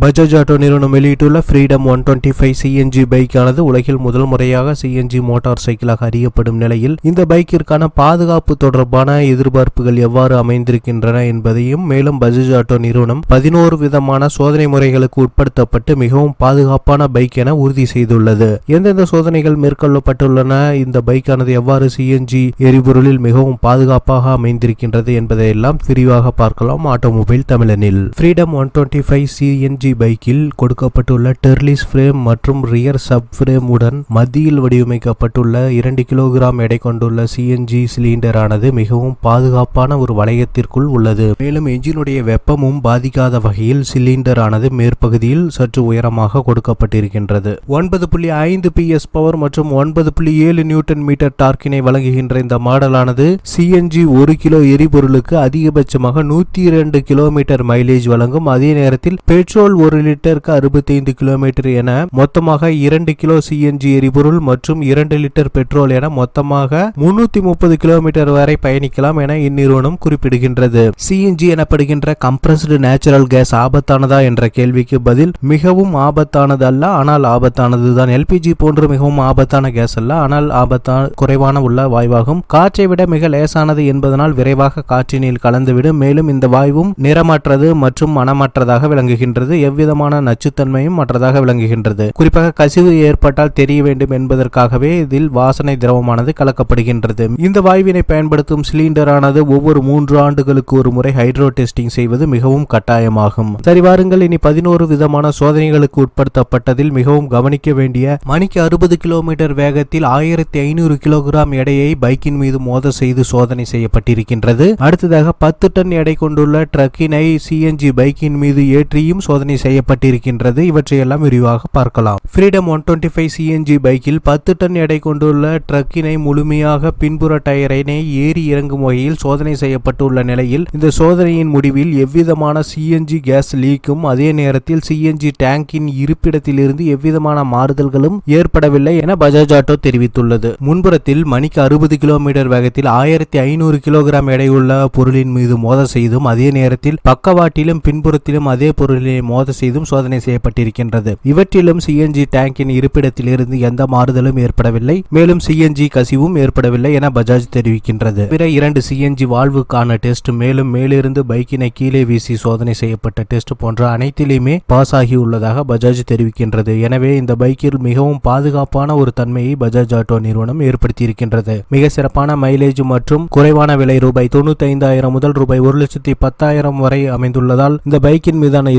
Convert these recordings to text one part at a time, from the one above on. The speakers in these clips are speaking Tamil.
பஜாஜ் ஆட்டோ நிறுவனம் வெளியிட்டுள்ள Freedom one twenty five CNG பைக்கானது உலகில் முதல் முறையாக சிஎன்ஜி மோட்டார் சைக்கிளாக அறியப்படும் நிலையில் இந்த பைக்கிற்கான பாதுகாப்பு தொடர்பான எதிர்பார்ப்புகள் எவ்வாறு அமைந்திருக்கின்றன என்பதையும் மேலும் பஜாஜ் ஆட்டோ நிறுவனம் பதினோரு விதமான சோதனை முறைகளுக்கு உட்படுத்தப்பட்டு மிகவும் பாதுகாப்பான பைக் என உறுதி செய்துள்ளது. எந்தெந்த சோதனைகள் மேற்கொள்ளப்பட்டுள்ளன? இந்த பைக்கானது எவ்வாறு சிஎன்ஜி எரிபொருளில் மிகவும் பாதுகாப்பாக அமைந்திருக்கின்றது என்பதையெல்லாம் விரிவாக பார்க்கலாம். Automobile தமிழனில். Freedom one twenty five CNG பைக்கில் கொடுக்கப்பட்டுள்ள டெர்லிஸ் ஃப்ரேம் மற்றும் ரியர் சப் ஃப்ரேம் உடன் மத்தியில் வடிவமைக்கப்பட்டுள்ள இரண்டு கிலோகிராம் எடை கொண்டுள்ள சிஎன்ஜி சிலிண்டரானது மிகவும் பாதுகாப்பான ஒரு வளையத்திற்குள் உள்ளது. மேலும் என்ஜினுடைய வெப்பமும் பாதிக்காத வகையில் சிலிண்டர் ஆனது மேற்பகுதியில் சற்று உயரமாக கொடுக்கப்பட்டிருக்கின்றது. ஒன்பது புள்ளி ஐந்து பிஎஸ் பவர் மற்றும் ஒன்பது புள்ளி ஏழு நியூட்டன் மீட்டர் டார்க்கினை வழங்குகின்ற இந்த மாடலானது சிஎன்ஜி ஒரு கிலோ எரிபொருளுக்கு அதிகபட்சமாக நூத்தி இரண்டு கிலோமீட்டர் மைலேஜ் வழங்கும். அதே நேரத்தில் பெட்ரோல் ஒரு லிட்டருக்கு அறுபத்தைந்து கிலோமீட்டர் என மொத்தமாக இரண்டு கிலோ சிஎன்ஜி எரிபொருள் மற்றும் இரண்டு லிட்டர் பெட்ரோல் என மொத்தமாக முன்னூத்தி முப்பது கிலோமீட்டர் வரை பயணிக்கலாம் என இந்நிறுவனம் குறிப்பிடுகின்றது. சிஎன்ஜி எனப்படுகின்ற கம்ப்ரஸ்டு நேச்சுரல் கேஸ் ஆபத்தானதா என்ற கேள்விக்கு பதில் மிகவும் ஆபத்தானது அல்ல ஆனால் ஆபத்தானதுதான். எல்பிஜி போன்று மிகவும் ஆபத்தான கேஸ் அல்ல ஆனால் ஆபத்தான குறைவான உள்ள வாயுவாகும். காற்றை விட மிக லேசானது என்பதனால் விரைவாக காற்றினில் கலந்துவிடும் மேலும் இந்த வாயுவும் நிறமற்றது மற்றும் மனமற்றதாக விளங்குகின்றது. எவ்விதமான நச்சுத்தன்மையும் மற்றதாக விளங்குகின்றது. குறிப்பாக கசிவு ஏற்பட்டால் தெரிய வேண்டும் என்பதற்காகவே இதில் வாசனை திரவமானது கலக்கப்படுகின்றது. இந்த வாயுவினை பயன்படுத்தும் சிலிண்டரானது ஒவ்வொரு மூன்று ஆண்டுகளுக்கு ஒரு முறை ஹைட்ரோ டெஸ்டிங் செய்வது மிகவும் கட்டாயமாகும். சரி வாருங்கள் இனி பதினோரு விதமான சோதனைகளுக்கு உட்படுத்தப்பட்டதில் மிகவும் கவனிக்க வேண்டிய மணிக்கு அறுபது கிலோமீட்டர் வேகத்தில் ஆயிரத்தி ஐநூறு கிலோகிராம் எடையை பைக்கின் மீது மோத செய்து சோதனை செய்யப்பட்டிருக்கின்றது. அடுத்ததாக பத்து டன் எடை கொண்டுள்ள ட்ரக்கினை சிஎன்ஜி பைக்கின் மீது ஏற்றியும் சோதனை செய்யப்பட்டிருக்கின்றது. இவற்றையெல்லாம் விரிவாக பார்க்கலாம். Freedom one twenty five CNG பைக்கில் பத்து டன் எடை கொண்டுள்ள ட்ரக்கினை முழுமையாக பின்புற டயரினை ஏறி இறங்கும் வகையில் சோதனை செய்யப்பட்டுள்ள நிலையில் இந்த சோதனையின் முடிவில் எவ்விதமான சிஎன்ஜி கேஸ் லீக்கும் அதே நேரத்தில் சிஎன்ஜி டேங்கின் இருப்பிடத்திலிருந்து எவ்விதமான மாறுதல்களும் ஏற்படவில்லை என பஜாஜ் ஆட்டோ தெரிவித்துள்ளது. முன்புறத்தில் மணிக்கு அறுபது கிலோமீட்டர் வேகத்தில் ஆயிரத்தி ஐநூறு கிலோகிராம் எடையுள்ள பொருளின் மீது மோத செய்தும் அதே நேரத்தில் பக்கவாட்டிலும் பின்புறத்திலும் அதே பொருளினை மோத செய்தும் சோதனை செய்யப்பட்டிருக்கின்றது. இவற்றிலும் சிஎன்ஜி டேங்கின் இருப்பிடத்திலிருந்து எந்த மாறுதலும் ஏற்படவில்லை. மேலும் சிஎன்ஜி கசிவும் ஏற்படவில்லை என பஜாஜ் தெரிவிக்கின்றது. பிற இரண்டு சிஎன்ஜி வாழ்வுக்கான டெஸ்ட் மேலும் மேலிருந்து பைக்கினை கீழே வீசி சோதனை செய்யப்பட்ட டெஸ்ட் போன்ற அனைத்திலுமே பாஸ் ஆகியுள்ளதாக பஜாஜ் தெரிவிக்கின்றது. எனவே இந்த பைக்கில் மிகவும் பாதுகாப்பான ஒரு தன்மையை பஜாஜ் ஆட்டோ நிறுவனம் ஏற்படுத்தியிருக்கின்றது. மிக சிறப்பான மைலேஜ் மற்றும் குறைவான விலை ரூபாய் தொண்ணூத்தி ஐந்தாயிரம் முதல் ரூபாய் ஒரு லட்சத்தி பத்தாயிரம் வரை அமைந்துள்ளதால் இந்த பைக்கின் மீதான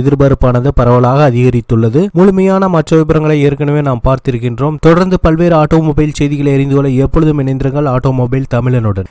எதிர்பார்ப்பானது பரவலாக அதிகரித்துள்ளது. முழுமையான மற்ற விபரங்களை ஏற்கனவே நாம் பார்த்திருக்கின்றோம். தொடர்ந்து பல்வேறு ஆட்டோமொபைல் செய்திகளை அறிந்து கொள்ள எப்பொழுதும் இணைந்திருங்கள். ஆட்டோமொபைல் தமிழனுடன்.